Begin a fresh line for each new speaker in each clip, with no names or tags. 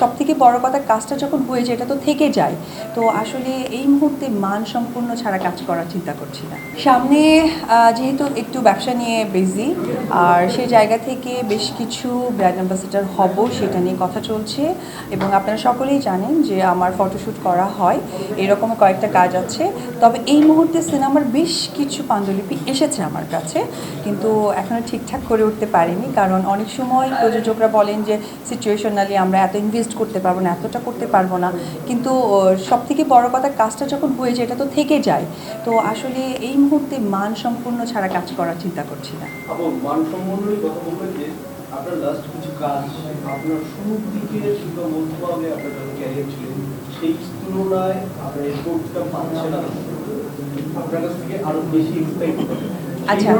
সব থেকে বড় কথা কাজটা যখন হয়ে যায়, এটা তো থেকে যায়। তো আসলে এই মুহূর্তে মান সম্পূর্ণ ছাড়া কাজ করার চিন্তা করছি না। সামনে যেহেতু একটু ব্যবসা নিয়ে বিজি আর সেই জায়গা থেকে বেশ কিছু ব্র্যান্ড অ্যাম্বাসেডার হব সেটা নিয়ে কথা চলছে। এবং আপনারা সকলেই জানেন যে আমার ফটোশ্যুট করা হয়, এরকম কয়েকটা কাজ আছে। তবে এই মুহূর্তে সিনেমার বেশ কিছু পাণ্ডুলিপি এসেছে আমার কাছে, কিন্তু এখনও ঠিকঠাক করে উঠতে পারিনি। কারণ অনেক সময় প্রযোজকরা বলেন যে সিচুয়েশনালি আমরা এত ইনভেস্ট করতে পারব না, এতটা করতে পারব না। কিন্তু সব থেকে বড় কথা কাজটা যখন হয়ে যায়, এটা তো থেকে যায়। তো আসলে এই মুহূর্তে মান সম্পূর্ণ ছাড়া কাজ করার চিন্তা করছি না।
আপনার কিছু থেকে আরও বেশি এক্সপেক্ট
আচ্ছা।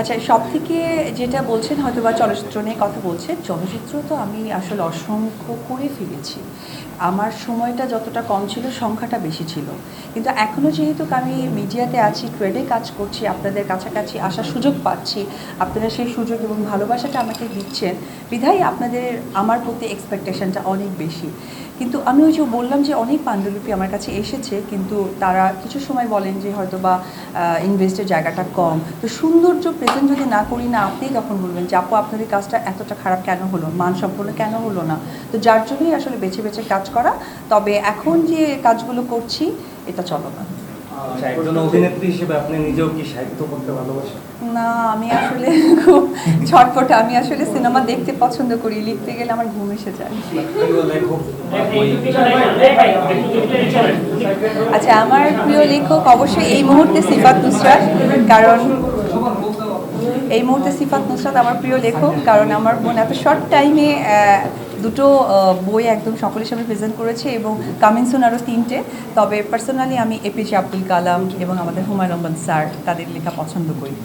আচ্ছা সব থেকে যেটা বলছেন হয়তো বা চলচ্চিত্র নিয়ে কথা বলছেন চলচ্চিত্র তো আমি আসলে অসংখ্য করে ফেলেছি আমার সময়টা যতটা কম ছিল সংখ্যাটা বেশি ছিল। কিন্তু এখনও যেহেতু আমি মিডিয়াতে আছি ট্রেডে কাজ করছি আপনাদের কাছাকাছি আসার সুযোগ পাচ্ছি আপনারা সেই সুযোগ এবং ভালোবাসাটা আমাকে দিচ্ছেন বিধায় আপনাদের আমার প্রতি এক্সপেকটেশনটা অনেক বেশি। কিন্তু আমি ওই যে বললাম যে অনেক পাণ্ডুলিপি আমার কাছে এসেছে কিন্তু তারা কিছু সময় বলেন যে হয়তো বা ইনভেস্টের জায়গাটা কম। তো সৌন্দর্য প্রেজেন্ট যদি না করি না আপনি তখন বলবেন যে, আপু, আপনার এই কাজটা এতটা খারাপ কেন হলো? মান সম্পূর্ণ কেন হলো না? তো যার জন্যই আসলে বেছে বেছে কাজ করা। তবে এখন যে কাজগুলো করছি, এটা
চলমান। একজন অভিনেত্রী হিসেবে আপনি নিজেও কি সাহিত্য করতে ভালোবাসেন?
না আমি আসলে খুব ছটপটে আমি আসলে সিনেমা দেখতে পছন্দ করি লিখতে গেলে আমার ঘুম এসে যায়। আচ্ছা আমার প্রিয় লেখক অবশ্যই এই মুহূর্তে সিফাত নুসরাত কারণ এই মুহূর্তে সিফাত নুসরাত আমার প্রিয় লেখক কারণ আমার বোন এত শর্ট টাইমে দুটো বই একদম সকলের সামনে প্রেজেন্ট করেছে এবং কামিনসুন আরও তিনটে। তবে পার্সোনালি আমি এপিজে আব্দুল কালাম এবং আমাদের হুমায়ুন রহমান স্যার তাদের লেখা পছন্দ করি।